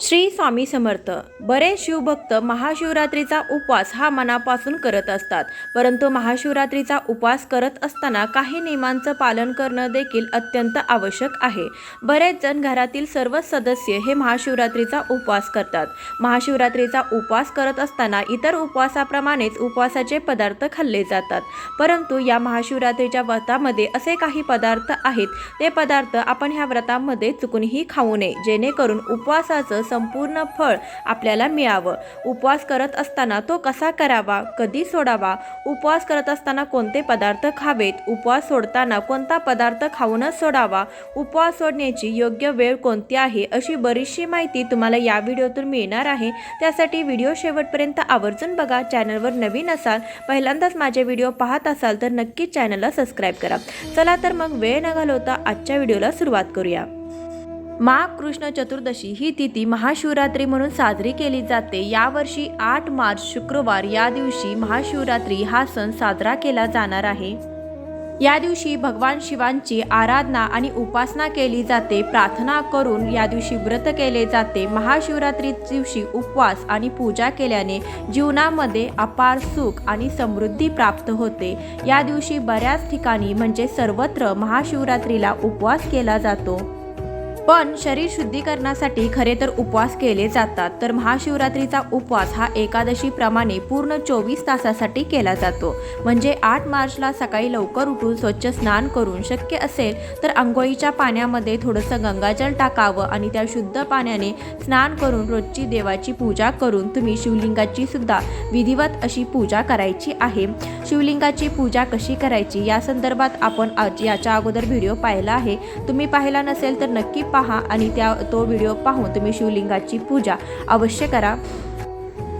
श्री स्वामी समर्थ. बरेच शिवभक्त महाशिवरात्रीचा उपवास हा मनापासून करत असतात. परंतु महाशिवरात्रीचा उपवास करत असताना काही नियमांचं पालन करणं देखील अत्यंत आवश्यक आहे. बरेच जण घरातील सर्व सदस्य हे महाशिवरात्रीचा उपवास करतात. महाशिवरात्रीचा उपवास करत असताना इतर उपवासाप्रमाणेच उपवासाचे पदार्थ खाल्ले जातात. परंतु या महाशिवरात्रीच्या व्रतामध्ये असे काही पदार्थ आहेत. ते पदार्थ आपण ह्या व्रतामध्ये चुकूनही खाऊ नये. जेणेकरून उपवासाचं संपूर्ण फळ आपल्याला मिळावं. उपवास करत असताना तो कसा करावा? कधी सोडावा? उपवास करत असताना कोणते पदार्थ खावेत? उपवास सोडताना कोणता पदार्थ खाऊनच सोडावा? उपवास सोडण्याची योग्य वेळ कोणती आहे? अशी बरीचशी माहिती तुम्हाला या व्हिडिओतून मिळणार आहे. त्यासाठी व्हिडिओ शेवटपर्यंत आवर्जून बघा. चॅनलवर नवीन असाल पहिल्यांदाच माझे व्हिडिओ पाहत असाल तर नक्कीच चॅनलला सबस्क्राईब करा. चला तर मग वेळ न घालवता आजच्या व्हिडिओला सुरुवात करूया. माघ कृष्ण चतुर्दशी ही तिथी महाशिवरात्री म्हणून साजरी केली जाते. यावर्षी आठ मार्च शुक्रवार या दिवशी महाशिवरात्री हा सण साजरा केला जाणार आहे. या दिवशी भगवान शिवांची आराधना आणि उपासना केली जाते. प्रार्थना करून या दिवशी व्रत केले जाते. महाशिवरात्री दिवशी उपवास आणि पूजा केल्याने जीवनामध्ये अपार सुख आणि समृद्धी प्राप्त होते. या दिवशी बऱ्याच ठिकाणी म्हणजे सर्वत्र महाशिवरात्रीला उपवास केला जातो. पण शरीर शुद्धीकरणासाठी खरे तर उपवास केले जातात. तर महाशिवरात्रीचा उपवास हा एकादशीप्रमाणे पूर्ण चोवीस तासासाठी केला जातो. म्हणजे आठ मार्चला सकाळी लवकर उठून स्वच्छ स्नान करून शक्य असेल तर आंघोळीच्या पाण्यामध्ये थोडंसं गंगाजल टाकावं आणि त्या शुद्ध पाण्याने स्नान करून रोजची देवाची पूजा करून तुम्ही शिवलिंगाची सुद्धा विधिवत अशी पूजा करायची आहे. शिवलिंगाची पूजा कशी करायची? या संदर्भात आपण आज याच्या अगोदर व्हिडिओ पाहिला आहे. तुम्ही पाहिला नसेल तर नक्की पहा आणि त्या तो व्हिडिओ पाहून तुम्ही शिवलिंगाची पूजा अवश्य करा.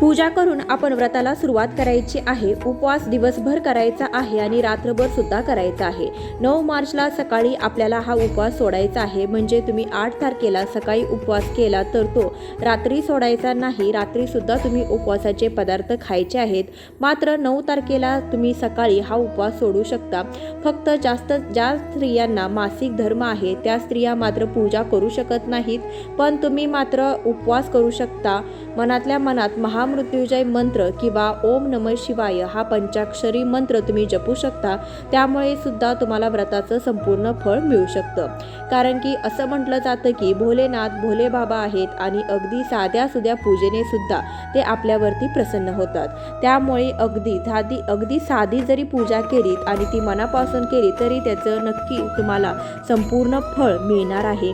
पूजा करून आपण व्रताला सुरुवात करायची आहे. उपवास दिवसभर करायचा आहे आणि रात्रभर सुद्धा करायचा आहे. नऊ मार्चला सकाळी आपल्याला हा उपवास सोडायचा आहे. म्हणजे तुम्ही आठ तारखेला सकाळी उपवास केला तर तो रात्री सोडायचा नाही. रात्रीसुद्धा तुम्ही उपवासाचे पदार्थ खायचे आहेत. मात्र नऊ तारखेला तुम्ही सकाळी हा उपवास सोडू शकता. फक्त जास्त ज्या स्त्रियांना मासिक धर्म आहे त्या स्त्रिया मात्र पूजा करू शकत नाहीत. पण तुम्ही मात्र उपवास करू शकता. मनातल्या मनात महामृत्युंजय मंत्र किंवा ओम नम शिवाय हा पंचाक्षरी मंत्र तुम्ही जपू शकता. त्यामुळे सुद्धा तुम्हाला व्रताचं संपूर्ण फळ मिळू शकतं. कारण की असं म्हटलं जातं की भोलेनाथ भोले बाबा आहेत आणि अगदी साध्या सुध्या पूजेने सुद्धा ते आपल्यावरती प्रसन्न होतात. त्यामुळे अगदी साधी अगदी साधी जरी पूजा केलीत आणि ती मनापासून केली तरी त्याचं नक्की तुम्हाला संपूर्ण फळ मिळणार आहे.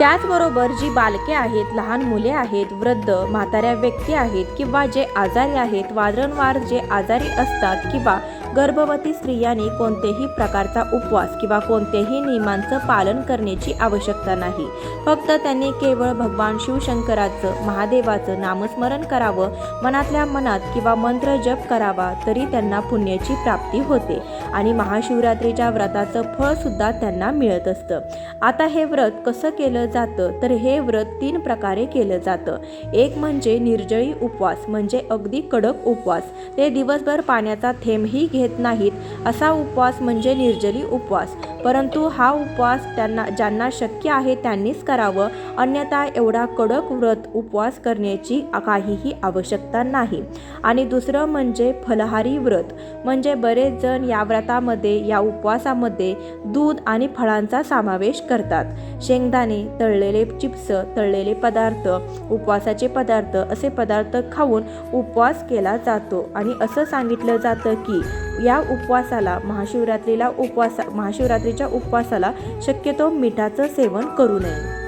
त्याचबरोबर जी बालके आहेत लहान मुले आहेत वृद्ध म्हाताऱ्या व्यक्ती आहेत किंवा जे आजारी आहेत वारंवार जे आजारी असतात किंवा गर्भवती स्त्रियांनी कोणतेही प्रकारचा उपवास किंवा कोणत्याही नियमांचं पालन करण्याची आवश्यकता नाही. फक्त त्यांनी केवळ भगवान शिवशंकराचं महादेवाचं नामस्मरण करावं मनातल्या मनात किंवा मंत्र जप करावा तरी त्यांना पुण्याची प्राप्ती होते आणि महाशिवरात्रीच्या व्रताचं फळसुद्धा त्यांना मिळत असतं. आता हे व्रत कसं केलं जातं? तर हे व्रत तीन प्रकारे केलं जातं. एक म्हणजे निर्जळी उपवास म्हणजे अगदी कडक उपवास. ते दिवसभर पाण्याचा थेंबही घेत नाहीत. असा उपवास म्हणजे निर्जली उपवास. परंतु हा उपवास त्यांना ज्यांना शक्य आहे त्यांनीच करावं. अन्यथा एवढा कडक व्रत उपवास करण्याची काहीही आवश्यकता नाही. आणि दुसरं म्हणजे फलहारी व्रत. म्हणजे बरेच जण या व्रतामध्ये या उपवासामध्ये दूध आणि फळांचा समावेश करतात. शेंगदाणे तळलेले चिप्स तळलेले पदार्थ उपवासाचे पदार्थ असे पदार्थ खाऊन उपवास केला जातो. आणि असं सांगितलं जातं की या उपवासाला महाशिवरात्रीला उपवासा महाशिवरात्रीच्या उपवासाला शक्यतो मिठाचं सेवन करू नये.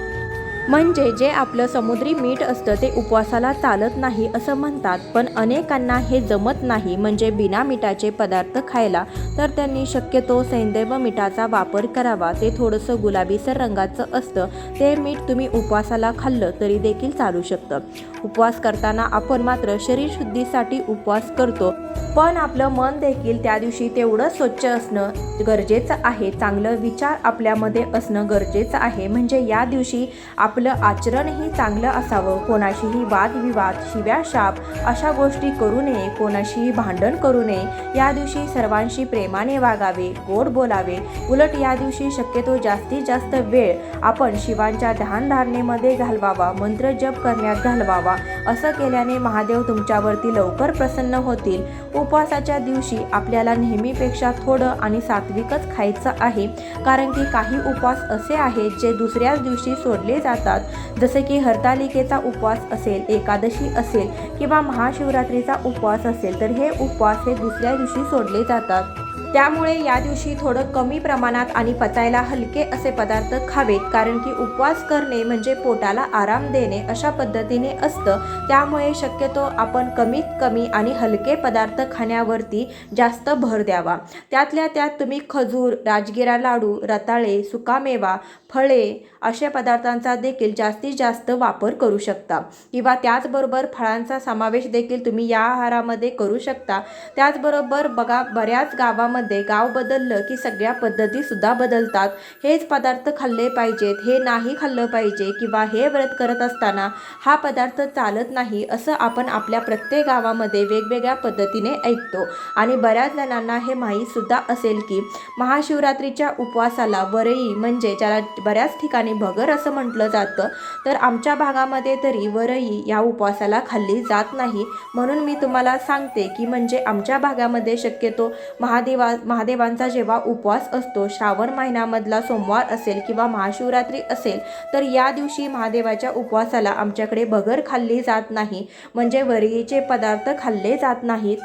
म्हणजे जे आपलं समुद्री मीठ असतं ते उपवासाला चालत नाही असं म्हणतात. पण अनेकांना हे जमत नाही. म्हणजे बिना मिठाचे पदार्थ खायला तर त्यांनी शक्यतो सैंदैव मिठाचा वापर करावा. ते थोडंसं गुलाबीसर रंगाचं असतं. ते मीठ तुम्ही उपवासाला खाल्लं तरी देखील चालू शकतं. उपवास करताना आपण मात्र शरीरशुद्धीसाठी उपवास करतो. पण आपलं मन देखील त्या दिवशी तेवढं स्वच्छ असणं गरजेचं आहे. चांगलं विचार आपल्यामध्ये असणं गरजेचं आहे. म्हणजे या दिवशी आपलं आचरणही चांगलं असावं. कोणाशीही वादविवाद शिव्या शाप अशा गोष्टी करू नये. कोणाशीही भांडण करू नये. या दिवशी सर्वांशी प्रेमाने वागावे गोड बोलावे. उलट या दिवशी शक्यतो जास्तीत जास्त वेळ आपण शिवांच्या ध्यानधारणेमध्ये घालवावा. मंत्र जप करण्यात घालवावा. असं केल्याने महादेव तुमच्यावरती लवकर प्रसन्न होतील. उपवासाच्या दिवशी आपल्याला नेहमीपेक्षा थोडं आणि सात्विकच खायचं आहे. कारण की काही उपवास असे आहेत जे दुसऱ्याच दिवशी सोडले जातात. जसे की हरतालिकेचा उपवास असेल एकादशी असेल किंवा महाशिवरात्रीचा उपवास असेल तर हे उपवास हे दुसऱ्या दिवशी सोडले जातात. त्यामुळे या दिवशी थोडं कमी प्रमाणात आणि पचायला हलके असे पदार्थ खावेत कारण की उपवास करणे म्हणजे पोटाला आराम देणे अशा पद्धतीने असतं. त्यामुळे शक्यतो आपण कमीत कमी आणि हलके पदार्थ खाण्यावरती जास्त भर द्यावा. त्यातल्या त्यात तुम्ही खजूर राजगिरा लाडू रताळे सुकामेवा फळे अशा पदार्थांचा देखील जास्तीत जास्त वापर करू शकता. किंवा त्याचबरोबर फळांचा समावेश देखील तुम्ही या आहारामध्ये करू शकता. त्याचबरोबर बघा बऱ्याच गावामध्ये गाव बदललं की सगळ्या पद्धतीसुद्धा बदलतात. हेच पदार्थ खाल्ले पाहिजेत हे नाही खाल्लं पाहिजे किंवा हे व्रत करत असताना हा पदार्थ चालत नाही असं आपण आपल्या प्रत्येक गावामध्ये वेगवेगळ्या पद्धतीने ऐकतो. आणि बऱ्याच जणांना हे माहीतसुद्धा असेल की महाशिवरात्रीच्या उपवासाला वरई म्हणजे ज्याला बऱ्याच ठिकाणी भगर असं म्हटलं जातं तर आमच्या भागामध्ये तरी वरई या उपवासाला खाल्ली जात नाही. म्हणून मी तुम्हाला सांगते की म्हणजे आमच्या भागामध्ये शक्यतो महादेवा महादेवांचा जेव्हा उपवास असतो श्रावण महिन्यामधला सोमवार असेल किंवा महाशिवरात्री असेल तर या दिवशी महादेवाच्या उपवासाला आमच्याकडे भगर खाल्ली जात नाही. म्हणजे वरीचे पदार्थ खाल्ले जात नाहीत.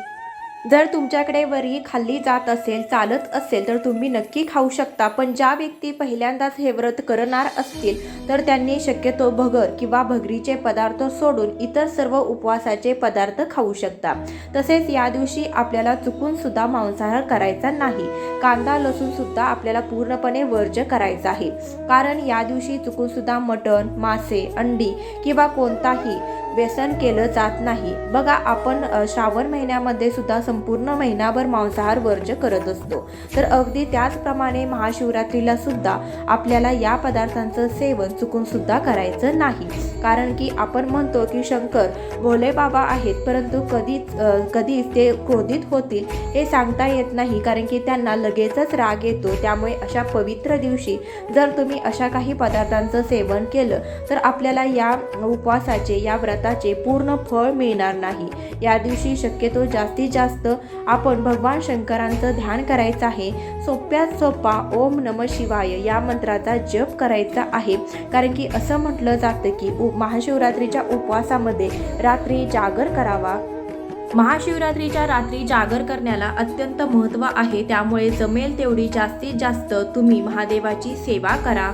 जर तुमच्याकडे वरी खाल्ली जात असेल चालत असेल तर तुम्ही नक्की खाऊ शकता. पण ज्या व्यक्ती पहिल्यांदाच हे व्रत करणार असतील तर त्यांनी शक्यतो भगर किंवा भगरीचे पदार्थ सोडून इतर सर्व उपवासाचे पदार्थ खाऊ शकता. तसेच या दिवशी आपल्याला चुकून सुद्धा मांसाहार करायचा नाही. कांदा लसूण सुद्धा आपल्याला पूर्णपणे वर्ज्य करायचा आहे. कारण या दिवशी चुकून सुद्धा मटण मासे अंडी किंवा कोणताही व्यसन केलं जात नाही. बघा आपण श्रावण महिन्यामध्ये सुद्धा संपूर्ण महिनाभर मांसाहार वर्ज्य करत असतो. तर अगदी त्याचप्रमाणे महाशिवरात्रीला सुद्धा आपल्याला या पदार्थांचं सेवन चुकून सुद्धा करायचं नाही. कारण की आपण म्हणतो की शंकर भोले बाबा आहेत परंतु कधीच कधीच ते क्रोधित होतील हे सांगता येत नाही. कारण की त्यांना लगेचच राग येतो. त्यामुळे अशा पवित्र दिवशी जर तुम्ही अशा काही पदार्थांचं सेवन केलं तर आपल्याला या उपवासाचे या व्रताचे पूर्ण फळ मिळणार नाही. या दिवशी शक्यतो जास्तीत जास्त आपण भगवान शंकरांचं ध्यान करायचं आहे. सोप्यात सोपा ओम नम शिवाय या मंत्राचा जप करायचा आहे. कारण की असं म्हटलं जातं की उ महाशिवरात्रीच्या उपवासामध्ये रात्री जागर करावा. महाशिवरात्रीच्या रात्री जागर करण्याला अत्यंत महत्त्व आहे. त्यामुळे जमेल तेवढी जास्तीत जास्त तुम्ही महादेवाची सेवा करा.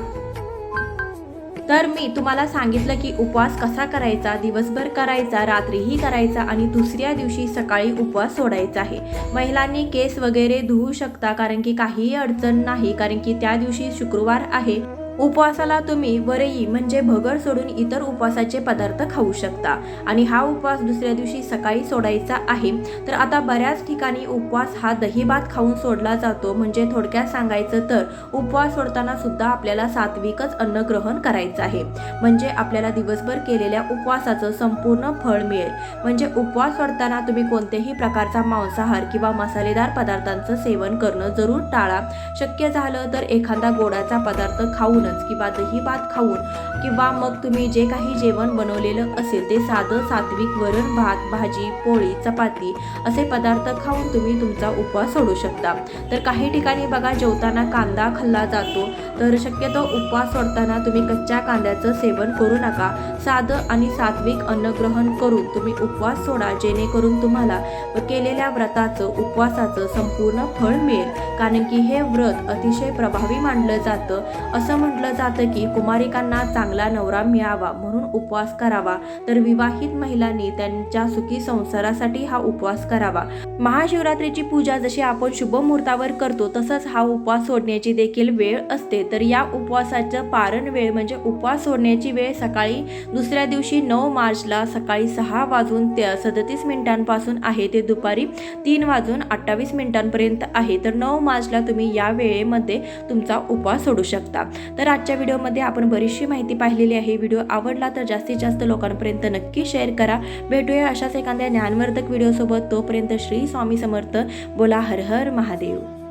तर मी तुम्हाला सांगितलं की उपवास कसा करायचा दिवसभर करायचा रात्रीही करायचा आणि दुसऱ्या दिवशी सकाळी उपवास सोडायचा आहे. महिलांनी केस वगैरे धुवू शकता कारण की काहीही अडचण नाही कारण की त्या दिवशी शुक्रवार आहे. उपवासाला तुम्ही वरई म्हणजे भगर सोडून इतर उपवासाचे पदार्थ खाऊ शकता. आणि हा उपवास दुसऱ्या दिवशी सकाळी सोडायचा आहे. तर आता बऱ्याच ठिकाणी उपवास हा दहीभात खाऊन सोडला जातो. म्हणजे थोडक्यात सांगायचं तर उपवास सोडताना सुद्धा आपल्याला सात्विकच अन्न ग्रहण करायचं आहे. म्हणजे आपल्याला दिवसभर केलेल्या उपवासाचं संपूर्ण फळ मिळेल. म्हणजे उपवास सोडताना तुम्ही कोणत्याही प्रकारचा मांसाहार किंवा मसालेदार पदार्थांचं सेवन करणं जरूर टाळा. शक्य झालं तर एखादा गोडाचा पदार्थ खाऊन खाऊनच किंवा दही भात खाऊन किंवा मग तुम्ही जे काही जेवण बनवलेलं असेल ते साधं सात्विक वरण भात भाजी पोळी चपाती असे पदार्थ खाऊन तुम्ही तुमचा उपवास सोडू शकता. तर काही ठिकाणी बघा जेवताना कांदा खाल्ला जातो. तर शक्यतो उपवास सोडताना तुम्ही कच्च्या कांद्याचं सेवन करू नका. साधं आणि सात्विक अन्न ग्रहण करून तुम्ही उपवास सोडा जेणेकरून तुम्हाला केलेल्या व्रताचं उपवासाचं संपूर्ण फळ मिळेल. कारण की हे व्रत अतिशय प्रभावी मानलं जातं. असं म्हटलं जातं की कुमारिकांना चांगला नवरा मिळावा म्हणून उपवास करावा. तर विवाहित महिलांनी त्यांच्या सुखी संसारासाठी हा उपवास करावा. महाशिवरात्रीची पूजा जशी आपण शुभ मुहूर्तावर करतो तसंच हा उपवास सोडण्याची देखील वेळ असते. तर या उपवासाचं पारण वेळ म्हणजे उपवास सोडण्याची वेळ सकाळी दुसऱ्या दिवशी नऊ मार्चला सकाळी सहा वाजून ते सदतीस मिनिटांपासून आहे ते दुपारी तीन वाजून अठ्ठावीस मिनिटांपर्यंत आहे. तर नऊ मार्चला तुम्ही या वेळेमध्ये तुमचा उपवास सोडू शकता. तर आजच्या व्हिडिओमध्ये आपण बरीचशी माहिती पाहिलेली आहे. व्हिडिओ आवडला तर जास्तीत जास्त लोकांपर्यंत नक्की शेअर करा. भेटूया अशाच एखाद्या ज्ञानवर्धक व्हिडिओसोबत. तोपर्यंत श्री स्वामी समर्थ. बोला हर हर महादेव.